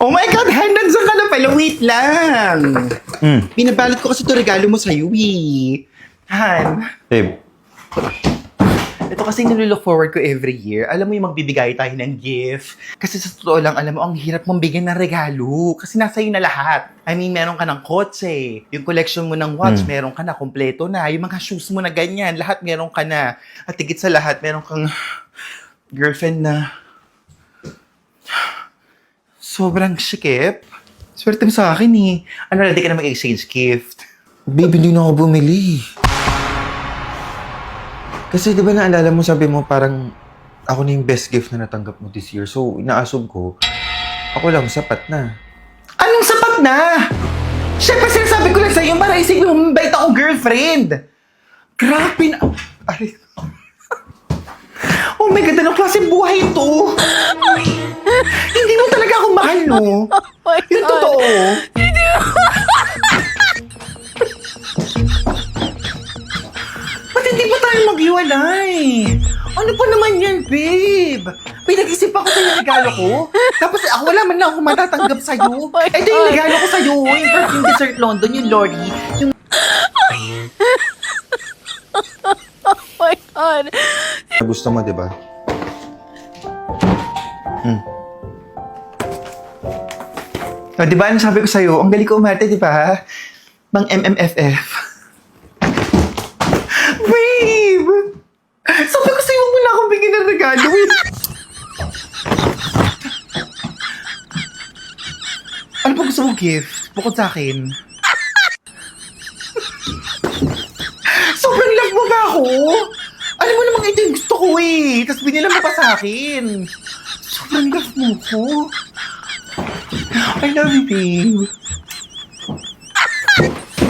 Oh my God, Han, nandiyan ka na pala. Wait lang. Hmm. Pinabalot ko kasi ito regalo mo sa'yo, eh. Han, Babe, ito kasi nilook forward ko every year. Alam mo yung magbibigay tayo ng gift. Kasi sa totoo lang, alam mo, ang hirap mong bigyan ng regalo. Kasi nasa iyo na lahat. I mean, meron ka ng kotse. Yung collection mo ng watch, Hmm. meron ka na, kompleto na. Yung mga shoes mo na ganyan, lahat meron ka na. At higit sa lahat, meron kang girlfriend na sobrang sikip. Swerte mo sa akin eh. Ano, ready ka na mag-exchange gift? babe, hindi na ako bumili. Kasi di ba naalala mo, sabi mo parang ako na yung best gift na natanggap mo this year. So, inaasog ko, ako lang, sapat na. Anong sapat na? Siyempre sinasabi ko lang sa'yo para isipin mo mabait akong girlfriend. Grabe na... Aray. Oh my God, anong klaseng buhay ito? Hindi mo talaga ako mahal, no? Yung totoo. Ba't hindi pa tayo maghiwalay? Ano pa naman yan, babe? Pinag-isip ako sa yung regalo ko. Tapos ako wala man lang ako matatanggap sa'yo. Ito yung regalo ko sa'yo. Yung perfume dessert London, yung Lori. Yung Oh my god. Gusto mo, di ba? Oh, di ba, ano sabi ko sa'yo? Ang galing ko umarte, di ba? Bang MMFF. Babe! Sabi ko sa'yo, mo na akong bigyan ng regalo. ano pa gusto mong gift? Bukod sa akin. Sobrang love mo ba ako? Alam mo namang ito yung gusto ko eh. Tapos binila mo pa sa akin. Sobrang love mo ko. I love you, babe.